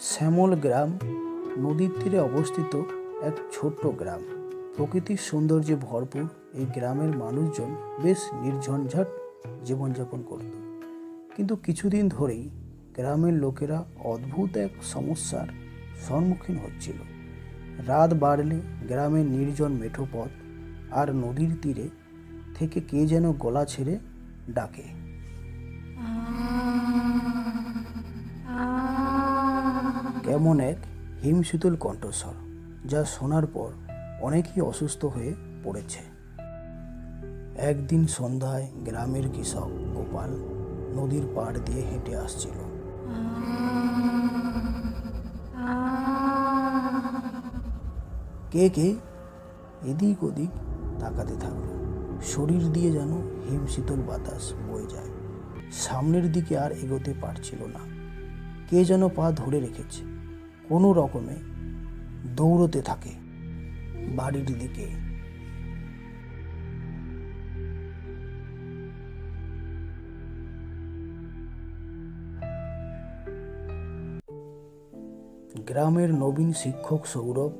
শ্যামল গ্রাম নদীর তীরে অবস্থিত এক ছোট্ট গ্রাম। প্রকৃতির সৌন্দর্যে ভরপুর এই গ্রামের মানুষজন বেশ নির্ঝঞ্ঝাট জীবনযাপন করত। কিন্তু কিছুদিন ধরেই গ্রামের লোকেরা অদ্ভুত এক সমস্যার সম্মুখীন হচ্ছিল। রাত বাড়লে গ্রামের নির্জন মেঠো পথ আর নদীর তীরে থেকে কে যেন গলা ছেড়ে ডাকে। কেমন এক হিমশীতল কণ্ঠস্বর, যা শোনার পর অনেকেই অসুস্থ হয়ে পড়েছে। একদিন সন্ধ্যায় গ্রামের কৃষক গোপাল নদীর পাড় দিয়ে হেঁটে আসছিল। কে কে? এদিক ওদিক তাকাতে থাকল। শরীর দিয়ে যেন হিমশীতল বাতাস বয়ে যায়। সামনের দিকে আর এগোতে পারছিল না। কে যেন পা ধরে রেখেছে। কোনো রকমে দৌড়তে থাকে বাড়ির দিকে। গ্রামের নবীন শিক্ষক সৌরভ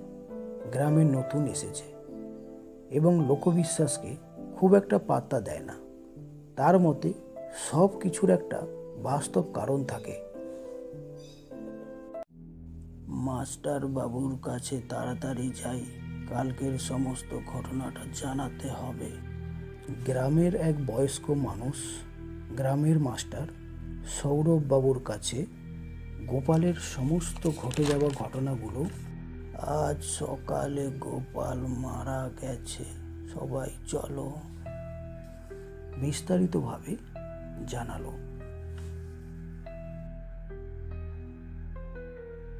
গ্রামে নতুন এসেছে এবং লোকবিশ্বাসকে খুব একটা পাত্তা দেয় না। তার মতে সব কিছুর একটা বাস্তব কারণ থাকে। মাস্টার বাবুর কাছে তাড়াতাড়ি যাই। কালকের সমস্ত ঘটনাটা জানাতে হবে। গ্রামের এক বয়স্ক মানুষ, গ্রামের মাস্টার সৌরভ বাবুর কাছে গোপালের সমস্ত ঘটে যাওয়া ঘটনাগুলো আজ সকালে গোপাল মারা গেছে। সবাই চলো বিস্তারিতভাবে জানালো।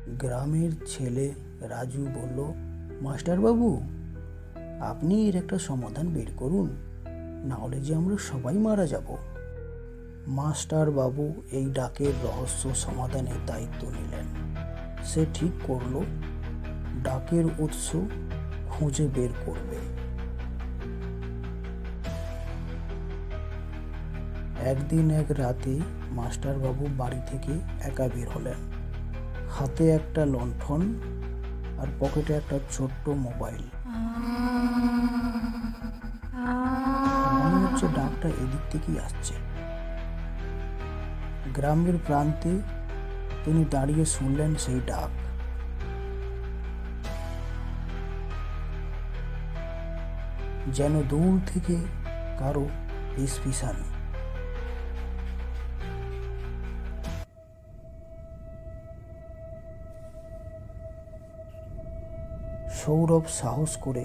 গ্রামের ছেলে রাজু বলল মাস্টারবাবু আপনি এর একটা সমাধান বের করুন, না হলে যে আমরা সবাই মারা যাব। মাস্টার বাবু এই ডাকের রহস্য সমাধানের দায়িত্ব নিলেন। সে ঠিক করল, ডাকের উৎস খুঁজে বের করবে। একদিন এক রাতে মাস্টারবাবু বাড়ি থেকে একা বের হলেন। হাতে একটা লণ্ঠন আর পকেটে একটা ছোট্ট মোবাইল। মনে হচ্ছে ডাকটা এদিক থেকেই আসছে। গ্রামের প্রান্তে তিনি দাঁড়িয়ে শুনলেন সেই ডাক। যেন দূর থেকে কারও ফিসফিসানি সৌরভ সাহস করে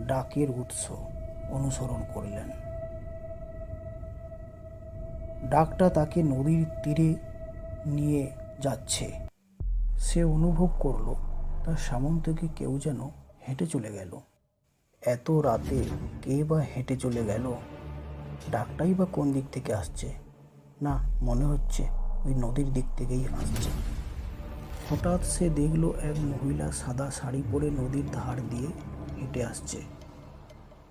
ডাকের উৎস অনুসরণ করলেন। ডাকটা তাকে নদীর তীরে নিয়ে যাচ্ছে। সে অনুভব করল, তার সামন থেকে কেউ যেন হেঁটে চলে গেল। এত রাতে কে বা হেঁটে চলে গেল? ডাকটাই বা কোন দিক থেকে আসছে? না, মনে হচ্ছে ওই নদীর দিক থেকেই আসছে। হঠাৎ সে দেখল এক মহিলা সাদা শাড়ি পরে নদীর ধার দিয়ে হেঁটে আসছে।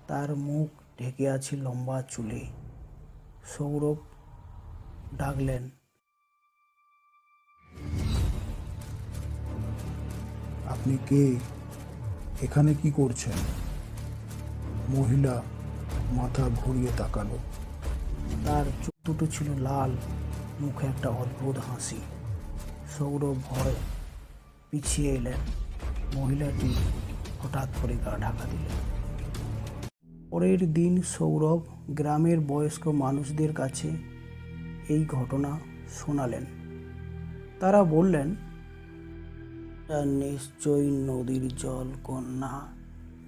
তার মুখ ঢেকে আছে লম্বা চুলে। সৌরভ ডাকলেন, আপনি কে? এখানে কি করছেন? মহিলা মাথা ঘুরিয়ে তাকালো। তার চোখ দুটো ছিল লাল, মুখে একটা অদ্ভুত হাসি। সৌরভ ভয় পিছিয়ে এলেন। মহিলাটি হঠাৎ করে গা ঢাকা দিলেন। পরের দিন সৌরভ গ্রামের বয়স্ক মানুষদের কাছে এই ঘটনা শোনালেন। তারা বললেন "এটা নিশ্চয়ই নদীর জল কন্যা।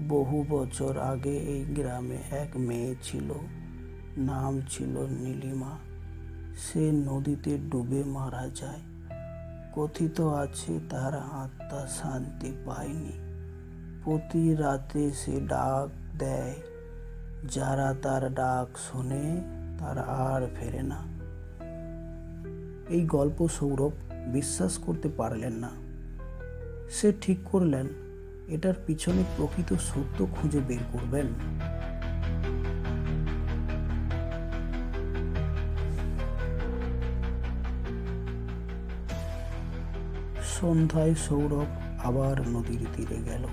বহু বছর আগে এই গ্রামে এক মেয়ে ছিল, নাম ছিল নীলিমা। সে নদীতে ডুবে মারা যায়। কথিত আছে তার আত্মা শান্তি পায়নি। প্রতি রাতে সে ডাক দেয়, যারা তার ডাক শোনে, তারা আর ফেরে না। এই গল্প সৌরভ বিশ্বাস করতে পারলেন না। সে ঠিক করলেন, এটার পিছনে প্রকৃত সত্য খুঁজে বের করবেন। সন্ধ্যায় সৌরভ আবার নদীর তীরে গেল।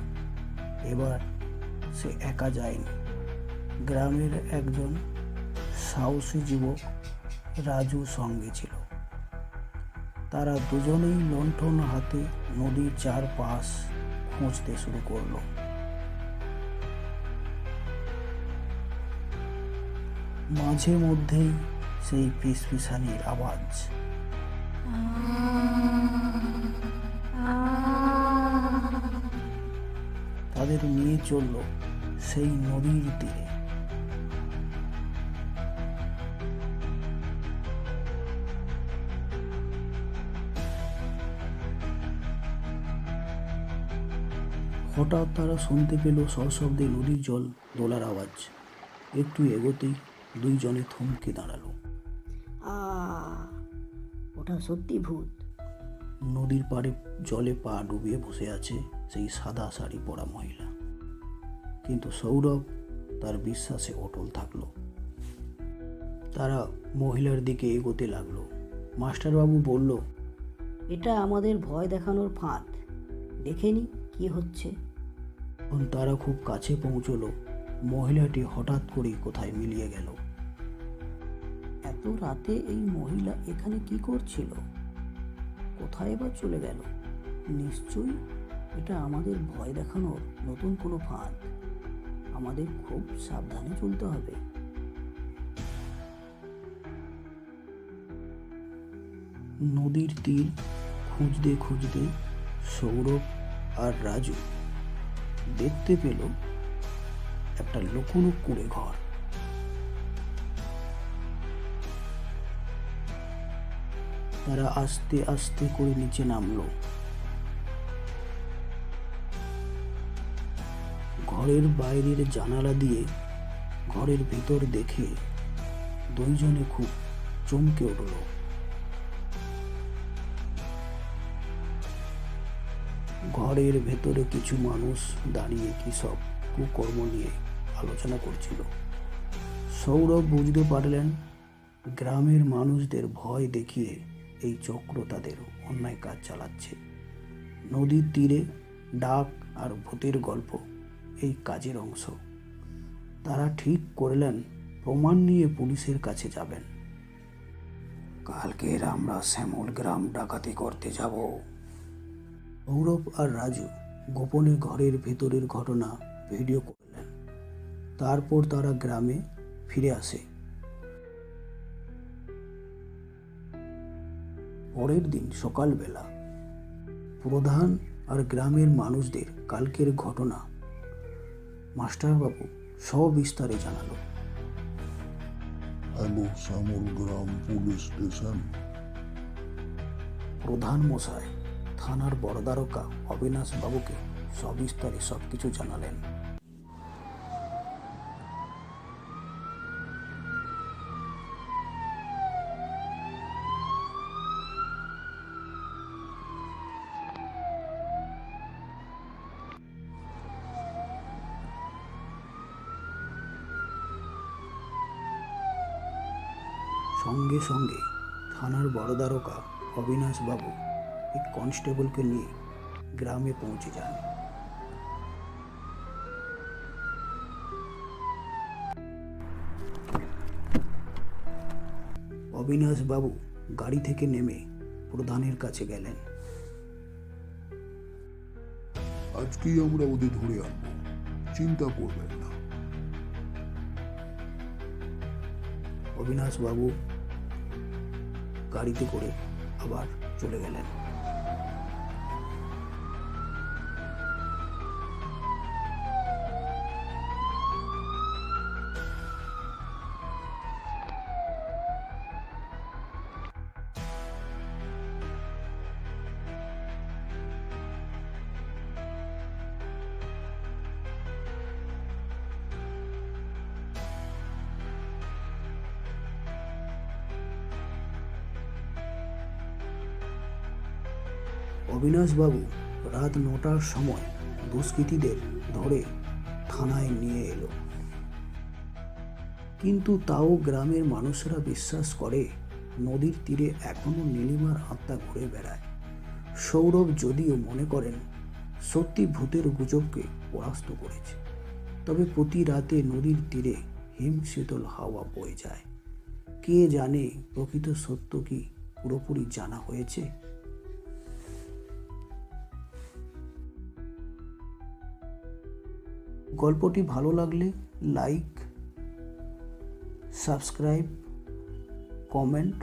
এবার সে একা যায়নি। গ্রামের একজন সাহসী যুবক রাজু সঙ্গে ছিল। তারা দুজনেই লণ্ঠন হাতে নদীর চারপাশ খুঁজতে শুরু করল। মাঝে মধ্যেই সেই ফিসফিসানির আওয়াজ। তাদের নিয়ে চলল সেই নদীর তীরে। হঠাৎ তারা শুনতে পেল সশব্দে নদীর জল দোলার আওয়াজ। একটু এগোতেই দুইজনে থমকে দাঁড়াল। আ ওটা সত্যি ভূত। নদীর পাড়ে জলে পা ডুবিয়ে বসে আছে। সেই সাদা শাড়ি পরা মহিলা। কিন্তু সৌরভ তার বিশ্বাসে অটল থাকল। তারা মহিলার দিকে এগোতে লাগল। মাস্টারবাবু বলল এটা আমাদের ভয় দেখানোর ফাঁদ। দেখেনি কি হচ্ছে। তখন তারা খুব কাছে পৌঁছলো। মহিলাটি হঠাৎ করেই কোথায় মিলিয়ে গেল। এত রাতে এই মহিলা এখানে কি করছিল? কোথায় বা চলে গেল? নিশ্চয়ই এটা আমাদের ভয় দেখানোর নতুন কোনো ফাঁদ। আমাদের খুব সাবধানে চলতে হবে। নদীর তীর খুঁজতে খুঁজতে সৌরভ আর রাজু দেখতে পেল একটা লুকোনো কুড়ে ঘর। তারা আস্তে আস্তে করে নিচে নামলো। ঘরের বাইরের জানালা দিয়ে ঘরের ভেতর দেখে দুইজনে খুব চমকে উঠল। ঘরের ভেতরে কিছু মানুষ দাঁড়িয়ে কি সব কুকর্ম নিয়ে আলোচনা করছিল। সৌরভ বুঝতে পারলেন, গ্রামের মানুষদের ভয় দেখিয়ে এই চক্র তাদের অন্যায় কাজ চালাচ্ছে। নদীর তীরে ডাক আর ভূতের গল্প এই কাজের অংশ। তারা ঠিক করলেন, প্রমাণ নিয়ে পুলিশের কাছে যাবেন। কালকের আমরা শ্যামল গ্রাম ডাকাতি করতে যাব। সৌরভ আর রাজু গোপনে ঘরের ভেতরের ঘটনা ভিডিও করলেন। তারপর তারা গ্রামে ফিরে আসে। পরের দিন সকালবেলা প্রধান আর গ্রামের মানুষদের কালকের ঘটনা মাস্টারবাবু সবিস্তারে জানালো। হ্যালো শ্যামল গ্রাম পুলিশ স্টেশন। প্রধান মশাই থানার বড়দারকা অবিনাশ বাবুকে সবিস্তারে সবকিছু জানালেন। সঙ্গে সঙ্গে থানার বড়দারকা অবিনাশ বাবু এক কনস্টেবলকে নিয়ে গ্রামে পৌঁছে যান। অবিনাশ বাবু গাড়ি থেকে নেমে প্রধানের কাছে গেলেন। আজকেই আমরা ওদের ধরে আনব। চিন্তা করবেন না। অবিনাশ বাবু গাড়িতে করে আবার চলে গেলেন। অবিনাশবাবু রাত নটার সময় দুষ্কৃতীদের ধরে থানায় নিয়ে এলো। কিন্তু তাও গ্রামের মানুষেরা বিশ্বাস করে নদীর তীরে এখনও নীলিমার আত্মা ঘুরে বেড়ায়। সৌরভ যদিও মনে করেন, সত্যি ভূতের গুজবকে পরাস্ত করেছে, তবে প্রতি রাতে নদীর তীরে হিমশীতল হাওয়া বয়ে যায়। কে জানে প্রকৃত সত্য কি পুরোপুরি জানা হয়েছে? গল্পটি ভালো লাগলে লাইক সাবস্ক্রাইব কমেন্ট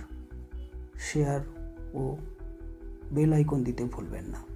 শেয়ার ও বেল আইকন দিতে ভুলবেন না।